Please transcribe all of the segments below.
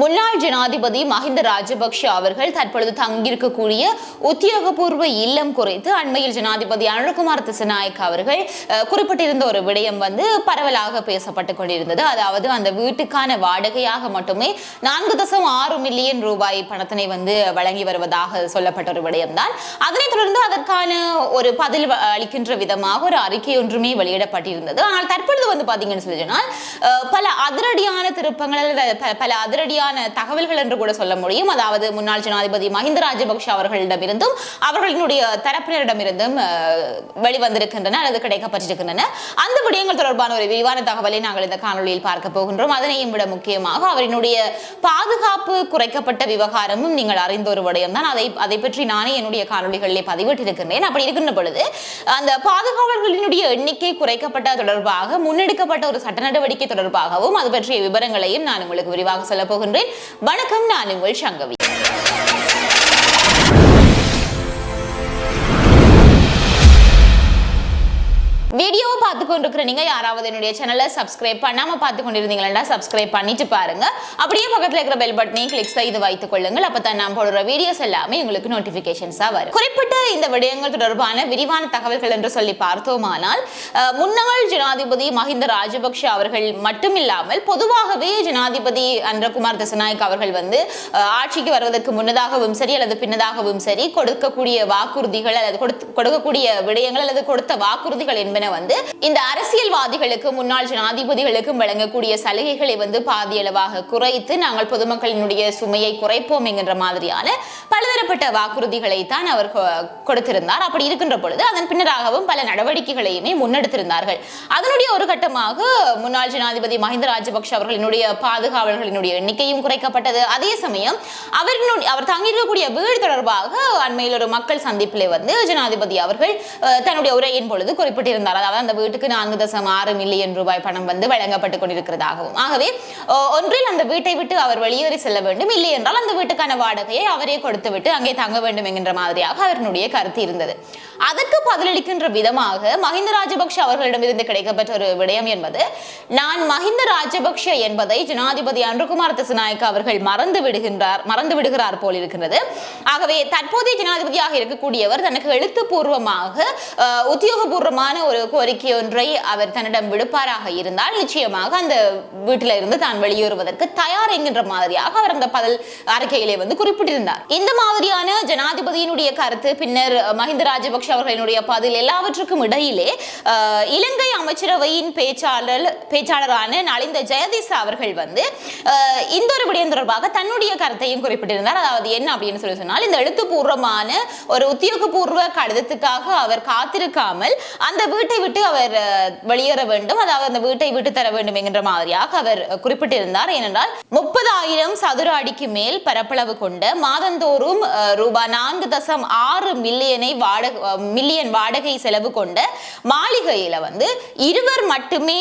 முன்னாள் ஜனாதிபதி மஹிந்த ராஜபக்ஷ அவர்கள் தற்பொழுது தங்கியிருக்கக்கூடிய உத்தியோகபூர்வ இல்லம் குறித்து அண்மையில் ஜனாதிபதி அனுகுமார் திசநாயக் அவர்கள் குறிப்பிட்டிருந்த ஒரு விடயம் வந்து பரவலாக பேசப்பட்டு கொண்டிருந்தது. அதாவது அந்த வீட்டுக்கான வாடகையாக மட்டுமே நான்கு தசம் ஆறு மில்லியன் ரூபாய் பணத்தினை வந்து வழங்கி வருவதாக சொல்லப்பட்ட ஒரு விடயம்தான். அதனைத் தொடர்ந்து அதற்கான ஒரு பதில் அளிக்கின்ற விதமாக ஒரு அறிக்கை ஒன்றுமே வெளியிடப்பட்டிருந்தது. ஆனால் தற்பொழுது வந்து பாத்தீங்கன்னு சொல்லி சொன்னால் பல அதிரடியான திருப்பங்கள் பல அதிரடியான தகவல்கள் என்று கூட சொல்ல முடியும். அதாவது முன்னாள் ஜனாதிபதி மஹிந்த ராஜபக்ஷ அவர்களிடமிருந்தும் அவர்களினுடைய தரப்பினரிடமிருந்தும் வெளிவந்திருக்கின்றன அல்லது கிடைக்கப்பட்டிருக்கின்றன. அந்த விடயங்கள் தொடர்பான ஒரு விரிவான தகவலை நாங்கள் இந்த காணொளியில் பார்க்க போகின்றோம். அதனையும் விட முக்கியமாக அவரினுடைய பாதுகாப்பு குறைக்கப்பட்ட விவகாரமும் நீங்கள் அறிந்த ஒரு விடயம் தான் அதை அதை பற்றி நானே என்னுடைய காணொலிகளிலே பதிவிட்டிருக்கின்றேன். அப்படி இருக்கின்ற பொழுது அந்த பாதுகாவலர்களினுடைய எண்ணிக்கை குறைக்கப்பட்ட தொடர்பாக முன்னெடுக்கப்பட்ட ஒரு சட்ட நடவடிக்கை தொடர்பாகவும் அது பற்றிய விவரங்களையும் நான் உங்களுக்கு விரிவாக சொல்ல போகின்றேன். வணக்கம் நான் உங்கள் சங்கவி. வீடியோவை பார்த்து கொண்டிருக்கிற நீங்கள் யாராவது என்னுடைய சேனலை சப்ஸ்கிரைப் பண்ணாமல் பார்த்து கொண்டிருந்தீங்களா சப்ஸ்கிரைப் பண்ணிட்டு பாருங்க. அப்படியே பக்கத்தில் இருக்கிற பெல் பட்டனையும் கிளிக் செய்து வைத்துக் கொள்ளுங்கள் அப்பதான் நான் போடுற வீடியோஸ் எல்லாமே உங்களுக்கு நோட்டிஃபிகேஷன்ஸாக வரும். குறிப்பிட்ட இந்த விடயங்கள் தொடர்பான விரிவான தகவல்கள் என்று சொல்லி பார்த்தோமானால் முன்னாள் ஜனாதிபதி மஹிந்த ராஜபக்ஷ அவர்கள் மட்டுமில்லாமல் பொதுவாகவே ஜனாதிபதி அன்றகுமார் தசநாயக் அவர்கள் வந்து ஆட்சிக்கு வருவதற்கு முன்னதாகவும் சரி அல்லது பின்னதாகவும் சரி கொடுக்கக்கூடிய வாக்குறுதிகள் அல்லது கொடுத்து- கொடுக்கக்கூடிய விடயங்கள் அல்லது கொடுத்த வாக்குறுதிகள் என்பன என வந்து இந்த அரசியல்வாதிகளுக்கு முன்னாள் ஜனாதிபதிகளுக்கும் வழங்கக்கூடிய சலுகைகளை வந்து பாதியளவாக குறைத்து நாங்கள் பொதுமக்களினுடைய சுமையை குறைப்போம் என்கின்ற மாதிரியான பலதரப்பட்ட வாக்குறுதிகளை தான் அவர் கொடுத்திருந்தார். அப்படி இருக்கின்ற பொழுது அதன் பின்னராகவும் பல நடவடிக்கைகளையுமே முன்னெடுத்திருந்தார்கள். அதனுடைய ஒரு கட்டமாக முன்னாள் ஜனாதிபதி மஹிந்த ராஜபக்ஷ அவர்களினுடைய பாதுகாவலர்களினுடைய எண்ணிக்கையும் குறைக்கப்பட்டது. அதே சமயம் அவரின் அவர் தங்கியிருக்கக்கூடிய வீடு தொடர்பாக அண்மையில் ஒரு மக்கள் சந்திப்பிலே வந்து ஜனாதிபதி அவர்கள் தன்னுடைய உரையின் பொழுது குறிப்பிட்டிருந்தார். அதாவது அந்த வீட்டுக்கு நான்கு தசம் ஆறு மில்லியன் ரூபாய் பணம் வந்து வழங்கப்பட்டுக் கொண்டிருக்கிறதாகவும். ஆகவே ஒன்றில் அந்த வீட்டை விட்டு அவர் வெளியேறி செல்ல வேண்டும். இல்லை என்றால் அந்த வீட்டுக்கான வாடகையை அவரே கொடுத்து விட்டு அங்கே தங்க வேண்டும் என்கின்ற மாதிரியாக அவருடைய கருத்து இருந்தது. அதற்கு பதிலளிக்கின்ற விதமாக மஹிந்த ராஜபக்ஷ அவர்களிடமிருந்து கிடைக்கப்பட்ட ஒரு விடயம் என்பது நான் மஹிந்த ராஜபக்ஷ என்பதை ஜனாதிபதி அன்றுகுமார் திசநாயக்க அவர்கள் மறந்து விடுகின்றார் மறந்து விடுகிறார் போல் இருக்கின்றது. ஆகவே தற்போதைய ஜனாதிபதியாக இருக்கக்கூடியவர் தனக்கு எழுத்துப்பூர்வமாக உத்தியோகபூர்வமான ஒரு கோரிக்கை ஒன்றை அவர் தன்னிடம் விடுப்பாராக இருந்தால் நிச்சயமாக அந்த வீட்டில இருந்து தான் வெளியேறுவதற்கு தயார் என்கின்ற மாதிரியாக அவர் அந்த பதில் அறிக்கையிலே வந்து குறிப்பிட்டிருந்தார். இந்த மாதிரியான ஜனாதிபதியினுடைய கருத்து பின்னர் மஹிந்த ராஜபக்ஷ அவர்களினுடைய பதில் எல்லாவற்றுக்கும் இடையிலே இலங்கை அமைச்சரவையின் பேச்சாளர் பேச்சாளரான நலிந்த ஜெயதிசா அவர்கள் வந்து இந்த ஒரு விடயம் தொடர்பாக தன்னுடைய கருத்தையும் குறிப்பிட்டிருந்தார். அதாவது என்ன அப்படின்னு சொல்லி சொன்னால் இந்த எழுத்துப்பூர்வமான ஒரு உத்தியோகபூர்வ கடிதத்துக்காக அவர் காத்திருக்காமல் அந்த வீட்டை வீட்டை விட்டு அவர் வெளியேற வேண்டும். அதாவது அந்த வீட்டை விட்டு தர வேண்டும் என்கின்ற மாதிரியாக அவர் குறிப்பிட்டிருந்தார். ஏனென்றால் முப்பதாயிரம் சதுர அடிக்கு மேல் பரப்பளவு கொண்ட மாதந்தோறும் ரூபாய் நான்கு தசம் ஆறு மில்லியனை வாடகை மில்லியன் வாடகை செலவு கொண்ட மாளிகையில வந்து இருவர் மட்டுமே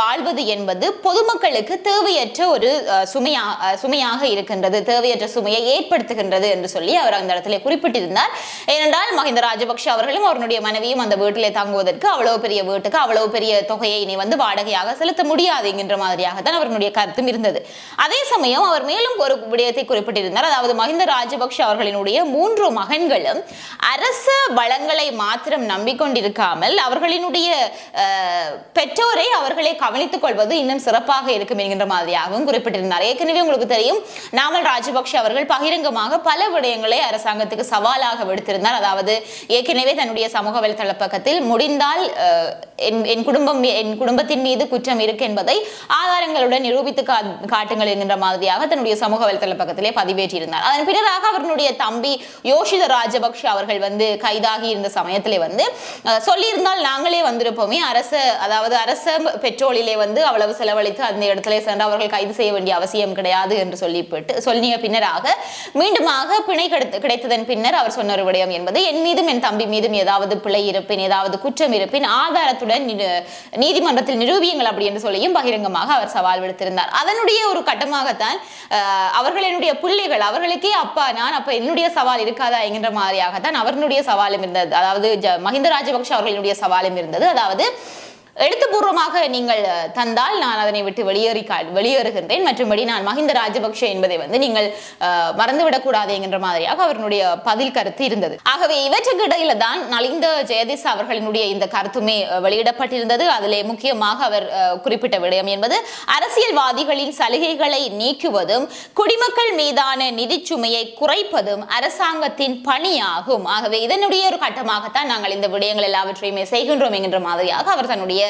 வாழ்வது என்பது பொதுமக்களுக்கு தேவையற்ற ஒரு சுமையா சுமையாக இருக்கின்றது. தேவையற்ற சுமையை ஏற்படுத்துகின்றது என்று சொல்லி அவர் அந்த இடத்துல குறிப்பிட்டிருந்தார். ஏனென்றால் மஹிந்த ராஜபக்ஷ அவர்களும் அவருடைய மனைவியும் அந்த வீட்டிலே தங்குவதற்கு அவ்வளவு பெரிய வீட்டுக்கு அவ்வளவு பெரிய தொகையை இனி வந்து வாடகையாக செலுத்த முடியாது என்கின்ற மாதிரியாக தான் அவர்களுடைய கருத்தும் இருந்தது. அதே சமயம் அவர் மேலும் ஒரு விடயத்தை குறிப்பிட்டிருந்தார். அதாவது மஹிந்த ராஜபக்ஷ அவர்களினுடைய மூன்று மகன்களும் அரச வளங்களை மாத்திரம் நம்பிக்கொண்டிருக்காமல் அவர்களினுடைய பெற்றோரை அவர்களை கவனித்துக் கொள்வது இன்னும் சிறப்பாக இருக்கும் என்கின்ற மாதிரியாகவும் குறிப்பிட்டிருந்தார். ஏற்கனவே உங்களுக்கு தெரியும் நாமல் ராஜபக்ஷ அவர்கள் பகிரங்கமாக பல விடயங்களை அரசாங்கத்துக்கு சவாலாக விடுத்திருந்தார். அதாவது ஏற்கனவே தன்னுடைய சமூக வலைதள பக்கத்தில் முடிந்தால் uh, என்- என் குடும்பம் என் குடும்பத்தின் மீது குற்றம் இருக்கு என்பதை ஆதாரங்களுடன் நிரூபித்து கா- காட்டுங்கள் என்கின்ற மாதிரியாக தன்னுடைய சமூக வலைதள பக்கத்திலே பதிவேற்றியிருந்தார். அதன் பின்னராக அவருடைய தம்பி யோஷித ராஜபக்ஷ அவர்கள் வந்து கைதாகி இருந்த சமயத்திலே வந்து சொல்லியிருந்தால் நாங்களே வந்திருப்போமே அரச அதாவது அரச பெட்ரோலிலே வந்து அவ்வளவு செலவழித்து அந்த இடத்துல சென்று அவர்கள் கைது செய்ய வேண்டிய அவசியம் கிடையாது என்று சொல்லிவிட்டு சொல்லிய பின்னராக மீண்டுமாக பிணை கிடைத்த கிடைத்ததன் பின்னர் அவர் சொன்ன ஒரு விடயம் என்பது என் மீதும் என் தம்பி மீதும் ஏதாவது பிழை இருப்பின் ஏதாவது குற்றம் இருப்பின் ஆதாரத்துடன் நிரு- நீதிமன்றத்தில் நிரூபியுங்கள் அப்படி என்று சொல்லியும் பகிரங்கமாக அவர் சவால் விடுத்திருந்தார். அதனுடைய ஒரு கட்டமாகத்தான் அவர்கள் என்னுடைய பிள்ளைகள் அவர்களுக்கே அப்பா நான் அப்ப என்னுடைய சவால் இருக்காதா என்கின்ற மாதிரியாகத்தான் அவர்களுடைய சவாலும் இருந்தது. அதாவது ஜ- மஹிந்த ராஜபக்ஷ அவர்களுடைய சவாலும் இருந்தது. அதாவது எழுத்துப்பூர்வமாக நீங்கள் தந்தால் நான் அதனை விட்டு வெளியேறி வெளியேறுகின்றேன். மற்றும்படி நான் மஹிந்த ராஜபக்ஷ என்பதை வந்து நீங்கள் அஹ், மறந்துவிடக்கூடாது என்கின்ற மாதிரியாக அவருடைய பதில் கருத்து இருந்தது. ஆகவே இவற்றுக்கு இடையில தான் நலிந்த ஜெயதிஸ் அவர்களினுடைய இந்த கருத்துமே வெளியிடப்பட்டிருந்தது. அதிலே முக்கியமாக அவர் குறிப்பிட்ட விடயம் என்பது அரசியல்வாதிகளின் சலுகைகளை நீக்குவதும் குடிமக்கள் மீதான நிதி சுமையை குறைப்பதும் அரசாங்கத்தின் பணியாகும். ஆகவே இதனுடைய ஒரு கட்டமாகத்தான் நாங்கள் இந்த விடயங்கள் எல்லாவற்றையுமே செய்கின்றோம் என்கின்ற மாதிரியாக அவர் தன்னுடைய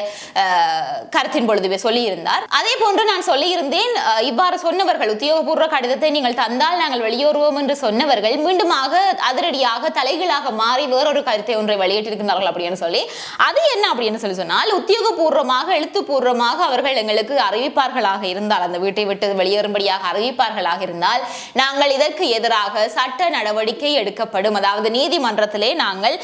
கருத்தின் பொழுதுவே சொல்லியிருந்தார். அதே போன்று நான் சொல்லியிருந்தேன் இவ்வாறு சொன்னவர்கள் உத்தியோகபூர்வ கடிதத்தை நீங்கள் தந்தால் நாங்கள் வெளியேறுவோம் என்று சொன்னவர்கள் மீண்டுமாக அதிரடியாக தலைகளாக மாறி வேறொரு கருத்தை ஒன்றை வெளியிட்டிருக்கிறார்கள் அப்படின்னு சொல்லி. அது என்ன அப்படின்னு சொல்லி சொன்னால் உத்தியோகபூர்வமாக எழுத்துப்பூர்வமாக அவர்கள் எங்களுக்கு அறிவிப்பார்களாக இருந்தால் அந்த வீட்டை விட்டு வெளியேறும்படியாக அறிவிப்பார்களாக இருந்தால் நாங்கள் இதற்கு எதிராக சட்ட நடவடிக்கை எடுக்கப்படும். அதாவது நீதிமன்றத்திலே நாங்கள்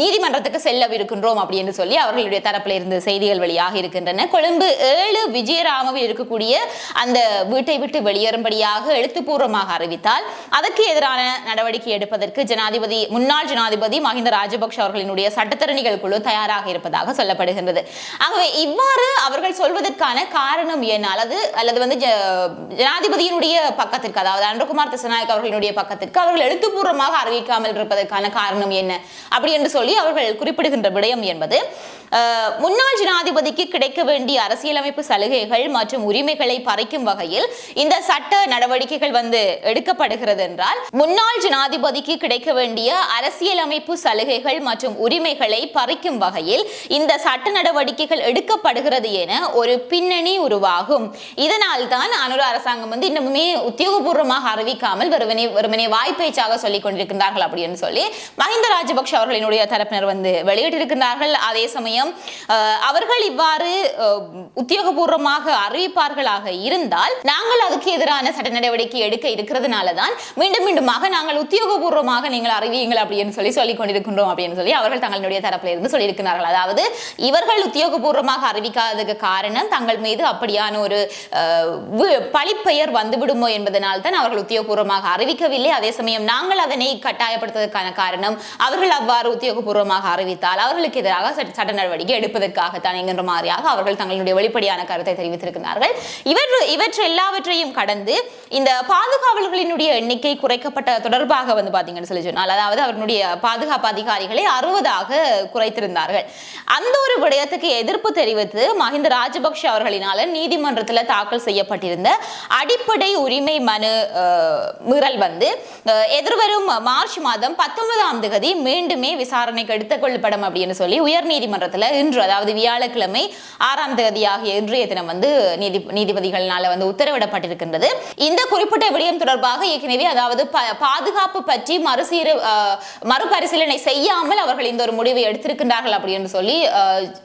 நீதிமன்றத்துக்கு செல்லவிருக்கின்றோம் அப்படின்னு சொல்லி அவர்களுடைய தரப்பில் இருந்து செய்திகள் வெளியாக இருக்கின்றன. கொழும்பு ஏழு விஜயராமவில் இருக்கக்கூடிய அந்த வீட்டை விட்டு வெளியேறும்படியாக எழுத்துப்பூர்வமாக அறிவித்தால் அதற்கு எதிரான நடவடிக்கை எடுப்பதற்கு ஜனாதிபதி முன்னாள் ஜனாதிபதி மஹிந்த ராஜபக்ஷ அவர்களினுடைய சட்டத்தரணிகள் குழு தயாராக இருப்பதாக சொல்லப்படுகின்றது. ஆகவே இவ்வாறு அவர்கள் சொல்வதற்கான காரணம் என்ன? அல்லது அல்லது வந்து ஜனாதிபதியினுடைய பக்கத்திற்கு அதாவது அன்றகுமார் திசநாயக் அவர்களுடைய பக்கத்திற்கு அவர்கள் எழுத்துப்பூர்வமாக அறிவிக்காமல் இருப்பதற்கான காரணம் என்ன? அப்படி என்று சொல்லி அவர்கள் குறிப்பிடுகின்ற விடயம் என்பது முன்னாள் ஜனாதிபதிக்கு கிடைக்க வேண்டிய அரசியலமைப்பு சலுகைகள் மற்றும் உரிமைகளை பறிக்கும் வகையில் இந்த சட்ட நடவடிக்கைகள் வந்து எடுக்கப்படுகிறது என்றால் முன்னாள் ஜனாதிபதிக்கு கிடைக்க வேண்டிய அரசியலமைப்பு சலுகைகள் மற்றும் உரிமைகளை பறிக்கும் வகையில் இந்த சட்ட நடவடிக்கைகள் எடுக்கப்படுகிறது என ஒரு பின்னணி உருவாகும். இதனால் தான் அனுர அரசாங்கம் வந்து இன்னமுமே உத்தியோகபூர்வமாக அறிவிக்காமல் வெறுமனே வெறுமனே வாய்ப்பேச்சாக சொல்லிக் கொண்டிருக்கிறார்கள் அப்படின்னு சொல்லி மஹிந்த ராஜபக்ஷ அவர்களினுடைய தரப்பினர் வந்து வெளியிட்டிருக்கிறார்கள் அதே சமயம் அவர்கள் இவ்வாறு உத்தியோகபூர்வமாக அறிவிப்பார்களாக இருந்தால் நாங்கள் அதுக்கு எதிரான சட்ட நடவடிக்கை எடுக்க இருக்கிறதுனால தான் மீண்டும் மீண்டுமாக நாங்கள் உத்தியோகபூர்வமாக நீங்கள் அறிவியுங்கள் அப்படின்னு சொல்லி சொல்லிக் கொண்டிருக்கின்றோம் அப்படின்னு சொல்லி அவர்கள் தங்களுடைய தரப்பில் இருந்து சொல்லியிருக்கிறார்கள். அதாவது இவர்கள் உத்தியோகபூர்வமாக அறிவிக்காததுக்கு காரணம் தங்கள் மீது அப்படியான ஒரு பழிப்பெயர் வந்துவிடுமோ என்பதனால் தான் அவர்கள் உத்தியோகபூர்வமாக அறிவிக்கவில்லை. அதே சமயம் நாங்கள் அதனை கட்டாயப்படுத்துவதற்கான காரணம் அவர்கள் அவ்வாறு உத்தியோகபூர்வமாக அறிவித்தால் அவர்களுக்கு எதிராக சட்ட சட்ட நடவடிக்கை எடுப்பதற்காகத்தான் என்கின்ற மாதிரியாக அவர்கள் தங்களுடைய வெளிப்படையான கருத்தை தெரிவித்திருக்கிறார்கள். இவர் இவற்றை எல்லாவற்றையும் கடந்து இந்த பாதுகாவலர்களினுடைய எண்ணிக்கை குறைக்கப்பட்ட தொடர்பாக வந்து பாத்தீங்கன்னு சொல்லி சொன்னால் அதாவது அவர்களுடைய பாதுகாப்பு அதிகாரிகளை அறுபதாக குறைத்திருந்தார்கள். அந்த ஒரு விடயத்துக்கு எதிர்ப்பு தெரிவித்து மஹிந்த ராஜபக்ஷ அவர்களினால நீதிமன்றத்தில் தாக்கல் செய்யப்பட்டிருந்த அடிப்படை உரிமை மனு அஹ், மீறல் வந்து எதிர்வரும் மார்ச் மாதம் பத்தொன்பதாம் தேதி மீண்டுமே விசாரணைக்கு எடுத்துக் கொள்ளப்படும் அப்படின்னு சொல்லி உயர் நீதிமன்றத்தில் இன்று அதாவது வியாழக்கிழமை ஆறாம் ஆகிய இன்றைய தினம் வந்து நீதி நீதிபதிகளால வந்து உத்தரவிடப்பட்டிருக்கின்றது. இந்த குறிப்பிட்ட விடயம் தொடர்பாக ஏற்கனவே அதாவது பாதுகாப்பு பற்றி மறுசீர மறுபரிசீலனை செய்யாமல் அவர்கள் இந்த ஒரு முடிவை எடுத்திருக்கின்றார்கள் அப்படின்னு சொல்லி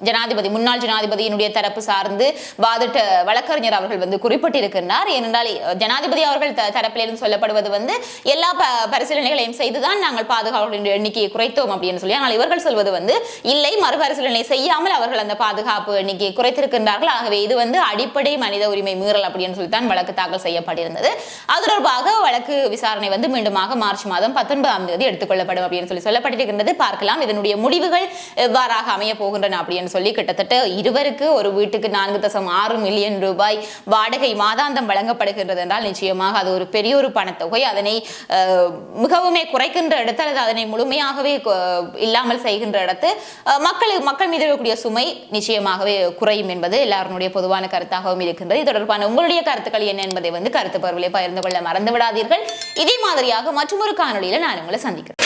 ஜனாதிபதி முன்னாள் ஜனாதிபதியினுடைய தரப்பு சார்ந்து வாதிட்ட வழக்கறிஞர் அவர்கள் வந்து குறிப்பிட்டிருக்கின்றார். ஏனென்றால் ஜனாதிபதி அவர்கள் தரப்பிலிருந்து சொல்லப்படுவது வந்து எல்லா ப- பரிசீலனைகளையும் செய்துதான் நாங்கள் பாதுகாவலர்களுடைய எண்ணிக்கையை குறைத்தோம் அப்படின்னு சொல்லி ஆனால் இவர்கள் சொல்வது வந்து இல்லை மறுபரிசீலனை செய்யாமல் அவர்கள் அந்த பாதுகாப்பு எண்ணிக்கையை குறைத்திருக்கின்றார்கள். ஆகவே இது வந்து அடிப்படை மனித உரிமை மீறல் அப்படின்னு சொல்லி தான் வழக்கு தாக்கல் செய்யப்பட்டிருந்தது. அது தொடர்பாக வழக்கு விசாரணை வந்து மீண்டுமாக மார்ச் மாதம் பத்தொன்பதாம் தேதி எடுத்துக்கொள்ளப்படும் அப்படின்னு சொல்லி சொல்லப்பட்டிருக்கின்றது. பார்க்கலாம். இதனுடைய முடிவுகள் எவ்வாறாக அமைய போகின்றன அப்படின்னு சொல்லி கிட்டத்தட்ட இருவருக்கு ஒரு வீட்டுக்கு நான்கு தசம் ஆறு மில்லியன் ரூபாய் வாடகை மாதாந்தம் வழங்கப்படுகின்றது என்றால் நிச்சயமாக அது ஒரு பெரிய ஒரு பணத்தொகை. அதனை மிகவுமே குறைக்கின்ற இடத்து அல்லது அதனை முழுமையாகவே இல்லாமல் செய்கின்ற இடத்து மக்கள் மக்கள் மீது இருக்கக்கூடிய சுமை நிச்சயமாகவே குறையும் என்பது எல்லாருடைய பொதுவான கருத்தாகவும் இருக்கின்றது. இது தொடர்பான உங்களுடைய கருத்துக்கள் என்ன என்பதை வந்து கருத்து பருவிலே பகிர்ந்து கொள்ள மறந்து விடாதீர்கள் இதே மாதிரியாக மற்றொரு காணொலியில நான் உங்களை சந்திக்கிறேன்.